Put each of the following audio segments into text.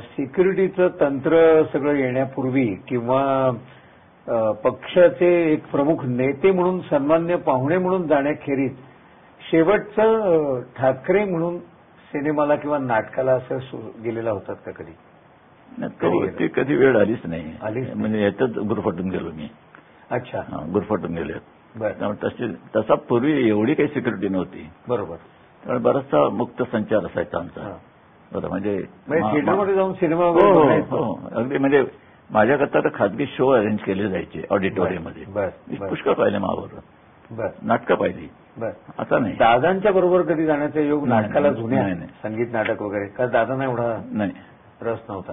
सिक्युरिटीचं तंत्र सगळं येण्यापूर्वी किंवा पक्षाचे एक प्रमुख नेते म्हणून सन्मान्य पाहुणे म्हणून जाण्याखेरीज शेवटचं ठाकरे म्हणून सिनेमाला किंवा नाटकाला असं गेलेला होतात का कधी? तो कधी वेळ आलीच नाही. आलीच नाही. म्हणजे याच्यात गुरफटून गेलो मी. अच्छा. हा, गुरफटून गेले. त्यामुळे तसा पूर्वी एवढी काही सिक्युरिटी नव्हती. बरोबर. त्यामुळे बराचसा मुक्त संचार असायचा आमचा. बरं म्हणजे म्हणजे थिएटरमध्ये जाऊन सिनेमा हो वगैरे हो? हो अगदी म्हणजे माझ्याकरता तर खाजगी शो अरेंज केले जायचे ऑडिटोरियममध्ये. पुष्कळ पाहिले मावर नाटकं पाहिली. बर. आता नाही. दादांच्या बरोबर कधी जाण्याचा योग नाटकाला जुन्या नाही. संगीत नाटक वगैरे का दादांना एवढा नाही. रस नव्हता?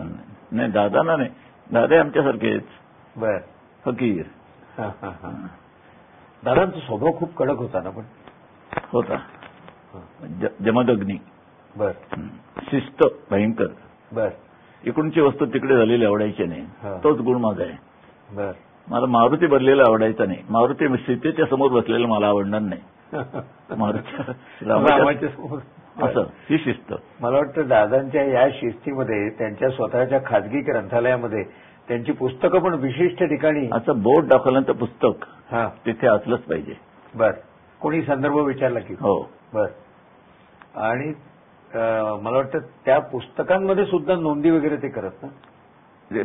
नाही दादांना नाही. दादा आमच्यासारखेच बर. फकीर. दादांचा स्वभाव खूप कडक होता ना पण? होता. जमदग्नी. बर. शिस्त भयंकर. बर. इकडूनची वस्तू तिकडे झालेली आवडायची. नाही. तोच गुण माझा आहे. बर. मला मारुती भरलेला आवडायचा नाही. मारुती सीतेच्या समोर बसलेलं मला आवडणार नाही. मारुती असं ही शिस्त. मला वाटतं दादांच्या या शिस्तीमध्ये त्यांच्या स्वतःच्या खाजगी ग्रंथालयामध्ये त्यांची पुस्तकं पण विशिष्ट ठिकाणी असं बोर्ड दाखवल्यानंतर पुस्तक हा. तिथे असलंच पाहिजे. बर. कोणी संदर्भ विचारला की? हो. बर. आणि मला वाटतं त्या पुस्तकांमध्ये सुद्धा नोंदी वगैरे ते करत ना. म्हणजे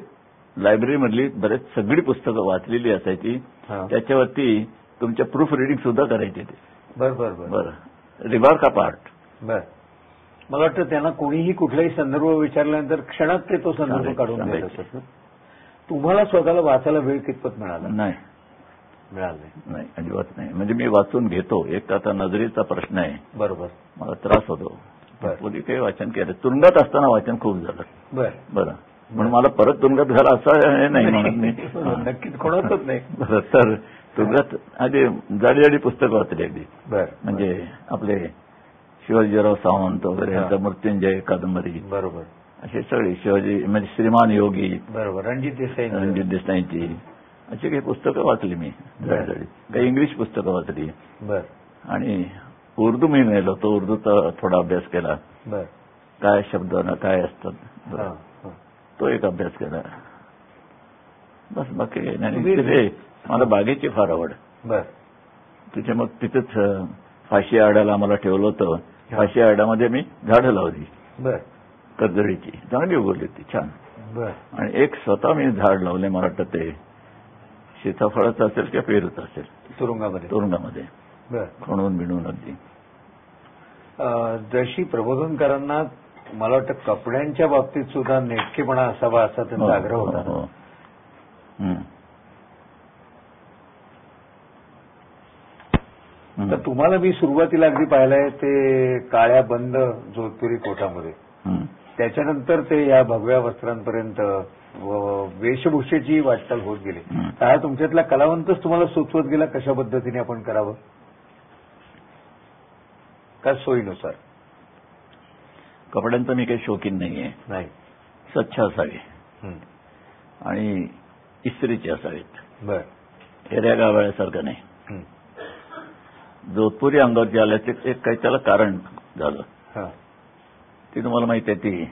लायब्ररीमधली बरेच सगळी पुस्तकं वाचलेली असायची. त्याच्यावरती तुमच्या प्रूफ रिडिंग सुद्धा करायचे ते. बर बर बर. बरं. रिबार का पार्ट? बर. मला वाटतं त्यांना कोणीही कुठलाही संदर्भ विचारल्यानंतर क्षणात ते तो संदर्भ काढून देत. असत ना. तुम्हाला स्वतःला वाचायला वेळ कितपत मिळाला? नाही. मिळाला नाही अजिबात नाही. म्हणजे मी वाचून घेतो. एक आता नजरेचा प्रश्न आहे. बरोबर. मला त्रास होतो. पूर्वी काही वाचन केलं. तुरुंगात असताना वाचन खूप झालं. बर. बरं. म्हणून मला परत तुरुंगात घाला असं हे नाही म्हणत हा. नक्कीच कोणाचंच नाही. बरं तर तुरुंगात आधी जाडी जाडी पुस्तकं वाचली अगदी बर म्हणजे आपले शिवाजीराव सावंत वगैरे. यांचा मृत्युंजय कादंबरी. बरोबर. असे सगळे शिवाजी म्हणजे श्रीमान योगी बरोबर. रणजित देसाई. रणजित देसाईंची. अशी काही पुस्तकं वाचली मी काही इंग्लिश पुस्तकं वाचली. बर. आणि उर्दू मी नेलो होतो उर्दूचा थोडा अभ्यास केला. काय शब्द ना काय असतात. तो एक अभ्यास केला. बस बाकी मला बागेची फार आवड. तिथे मग तिथेच फाशी आडाला आम्हाला ठेवलं होतं. फाशी आडामध्ये मी झाडं लावली. कर्जळीची चांगली उगवली ती छान. आणि एक स्वतः मी झाड लावले मला वाटतं ते. सीताफळाचं असेल किंवा पेरूचं असेल. तुरुंगामध्ये. तुरुंगामध्ये. खणून बिणून अगदी जशी प्रबोधनकारांना मला वाटतं कपड्यांच्या बाबतीत सुद्धा नेटकेपणा असावा असा त्यांचा आग्रह होता हो. हो. तर. तुम्हाला मी सुरुवातीला अगदी पाहिलंय ते काळ्या बंद जोधपुरी कोटामध्ये. त्याच्यानंतर ते या भगव्या वस्त्रांपर्यंत व- वेशभूषेची वाटचाल होत गेली. तर हा तुमच्यातला कलावंतच तुम्हाला सुचवत गेला कशा पद्धतीने आपण करावं का सोयीनुसार कपड्यांचा मी काही शौकीन नाहीये. नाही. स्वच्छ असावे. आणि इस्त्रीचे असावेत. बर. एऱ्या गावाळ्यासारखं नाही. जोधपुरी अंगावरती आल्याचे एक काही त्याला कारण झालं. ती तुम्हाला माहिती आहे ती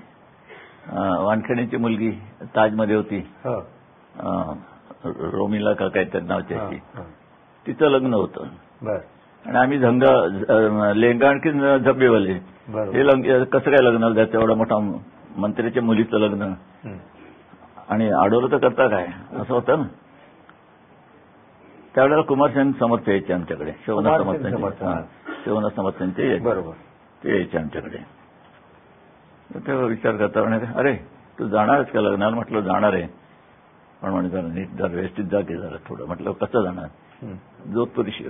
वानखेड्याची मुलगी ताजमध्ये होती. रोमिला का काय त्या नावची. अशी हा. तिचं लग्न होतं. बर. आणि आम्ही झंगा लेंगा आणखी बरोबर. हे लग्न कसं काय लग्न जायचं एवढा मोठा मंत्र्याच्या मुलीचं लग्न. आणि अडवलं तर करता काय? असं होतं ना? त्यावेळेला कुमारसेन समर्थ यायचे आमच्याकडे. शिवना समर्थ. शिवना समर्थ यांचे यायचे. बरोबर. ते यायचे आमच्याकडे. तेव्हा विचार करता म्हणे अरे तू जाणारच का लग्नाला? म्हटलं जाणार आहे. पण म्हणे जरा नीट जरा व्यवस्थित जा की जरा थोडं. म्हटलं कसं जाणार. जोधपुरी शिव.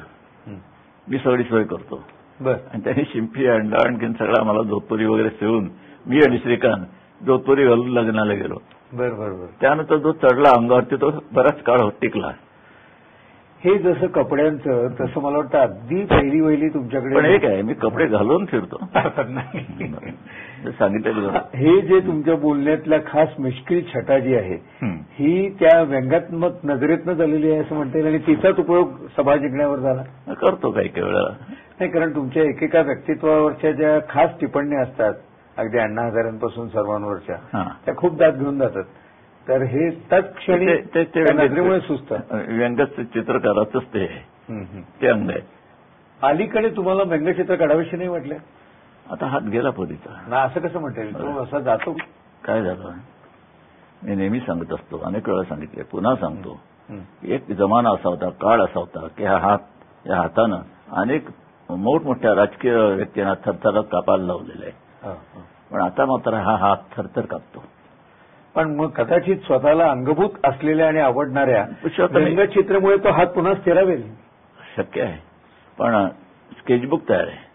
मी सगळी सोय करतो. बर. आणि त्यांनी शिंपी अंडा आणखीन सगळा मला जोधपुरी वगैरे सेवून मी आणि श्रीकांत जोधपुरी घालून लग्नाला गेलो. बर बर बर. त्यानंतर जो चढला अंगावरती तो बराच काळ टिकला. हे जसं कपड्यांचं तसं मला वाटतं अगदी पहिली वहिली पण तुमच्याकडे एक आहे मी कपडे घालून फिरतो. सांगितलं. हे जे तुमच्या बोलण्यातल्या खास मिश्किल छटा जी आहे हं. त्या व्यंगात्मक नजरेतनं झालेली आहे असं म्हणता येईल आणि तिचाच उपयोग सभा जिंकण्यावर झाला. करतो काही काही वेळा. नाही कारण तुमच्या एकेका व्यक्तित्वावरच्या ज्या खास टिप्पण्या असतात अगदी अण्णा हजारांपासून सर्वांवरच्या त्या खूप दात घेऊन जातात. तर हे तत्क्षणी नजरेमुळे सुचतं. व्यंगच चित्रकाराचंच ते. ते अंग आहे. अलीकडे तुम्हाला व्यंगचित्र काढावीशी नाही वाटलं? आता हात गेला पोरीचा. ना असं कसं म्हणता येईल? तो असा जातो? काय झालं मी नेहमी सांगत असतो अनेक वेळा सांगितले पुन्हा सांगतो. एक जमाना असा होता काळ असा होता की हा हात या हातानं अनेक मोठमोठ्या राजकीय व्यक्तींना थरथरत कापायला लावलेलं आहे. पण आता मात्र हा हात थरथर कापतो. पण मग कदाचित स्वतःला अंगभूत असलेल्या आणि आवडणाऱ्या व्यंगचित्रमुळे तो हात पुन्हा स्थिरावेल. शक्य आहे. पण स्केचबुक तयार आहे.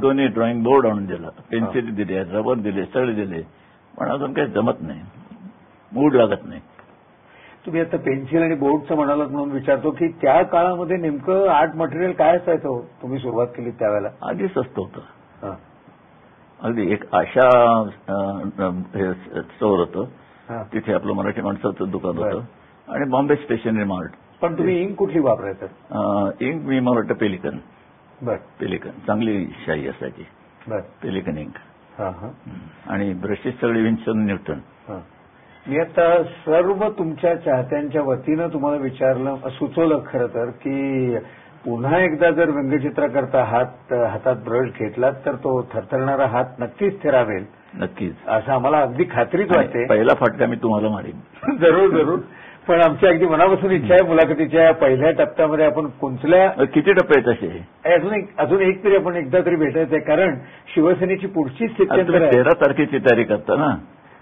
दोन्ही ड्रॉइंग बोर्ड आणून दिला. पेन्सिल दिली रबर दिले सळ दिले. पण अजून काही जमत नाही. मूड लागत नाही. तुम्ही आता पेन्सिल आणि बोर्डचं म्हणालात म्हणून विचारतो की त्या काळामध्ये नेमकं आर्ट मटेरियल काय असायचं? तुम्ही सुरुवात केली त्यावेळेला. आधीच असतं होतं. अगदी एक आशा हे स्टोअर होतं. तिथे आपलं मराठी माणसाचं दुकान होतं. आणि बॉम्बे स्टेशनरी मार्ट पण तुम्ही इंक कुठली वापरायचं? इंक मी मला वाटतं पेलिकन. बर. पेलिकन. चांगली शाई असायची. Pelican ink. हा हा. आणि ब्रशेस सगळे विन्सन न्यूटन. मी आता सर्व तुमच्या चाहत्यांच्या वतीनं तुम्हाला विचारलं सुचवलं खरं तर की पुन्हा एकदा जर व्यंगचित्र करता हात हातात ब्रश घेतलात तर तो थरथरणारा हात नक्कीच स्थिरावेल. नक्कीच. असं आम्हाला अगदी खात्रीच वाटते पहिला फटका मी तुम्हाला मारेन. जरूर जरूर. पण आमची अगदी मनापासून इच्छा आहे मुलाखतीच्या पहिल्या टप्प्यामध्ये आपण कुंचल्या किती टप्पे आहेत असे? अजून एक अजून एक तरी आपण एकदा तरी भेटायचंय कारण शिवसेनेची पुढची स्थिती तेरा तारखेची तयारी करता ना?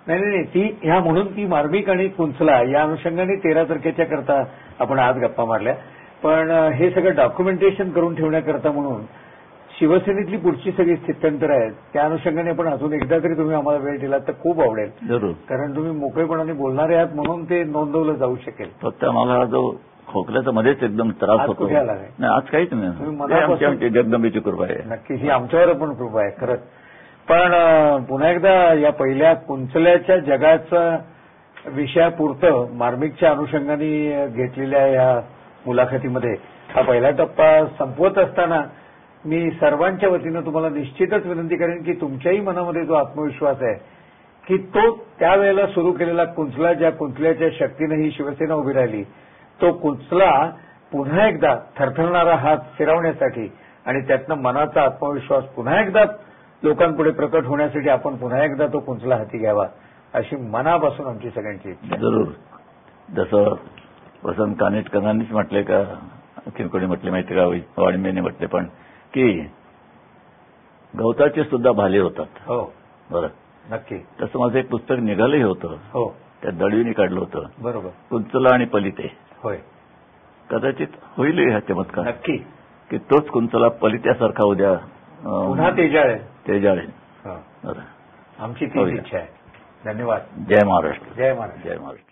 नाही नाही नाही, ती ह्या म्हणून ती मार्मिक आणि कुंचला या अनुषंगाने तेरा तारखेच्या करता आपण आज गप्पा मारल्या. पण हे सगळं डॉक्युमेंटेशन करून ठेवण्याकरता म्हणून शिवसेनेतली पुढची सगळी स्थित्यंतर आहेत त्या अनुषंगाने आपण अजून एकदा तरी तुम्ही आम्हाला वेळ दिला तर खूप आवडेल. जरूर. कारण तुम्ही मोकळेपणाने बोलणारे आहात म्हणून ते नोंदवलं जाऊ शकेल. फक्त मला हा जो खोकल्याचा मध्येच एकदम त्रास होतो? नाही? आज काहीच नाही. जगदंबेची कृपा आहे. नक्की ही आमच्यावर पण कृपा आहे खरंच. पण पुन्हा एकदा या पहिल्या कुंचल्याच्या जगाचं विषयापुरतं मार्मिकच्या अनुषंगाने घेतलेल्या या मुलाखतीमध्ये हा पहिला टप्पा संपवत असताना मी सर्वांच्या वतीनं तुम्हाला निश्चितच विनंती करेन की तुमच्याही मनामध्ये जो आत्मविश्वास आहे की तो त्यावेळेला सुरू केलेला कुंचला ज्या कुंचल्याच्या शक्तीनं ही शिवसेना उभी राहिली तो कुंचला पुन्हा एकदा थरथरणारा हात फिरवण्यासाठी आणि त्यातनं मनाचा आत्मविश्वास पुन्हा एकदा लोकांपुढे प्रकट होण्यासाठी आपण पुन्हा एकदा तो कुंचला हाती घ्यावा अशी मनापासून आमची सगळ्यांची इच्छा जरूर. जसं वसंत कानेटकरांनीच म्हटले का? आणखीन कोणी म्हटले माहिती का वाडमेने म्हटले पण की गवताचे सुद्धा भाले होतात. हो. बरं. नक्की. तसं माझं एक पुस्तक निघालंही होतं. हो. त्या दळवीने काढलं होतं. बरोबर. कुंचला आणि पलिते. होय. कदाचित होईल हा चमत्कार. नक्की. की तोच कुंचला पलित्यासारखा उद्या पुन्हा तेजाळ. बरं. आमची तीच. इच्छा आहे. धन्यवाद. जय महाराष्ट्र. जय महाराज जय महाराष्ट्र.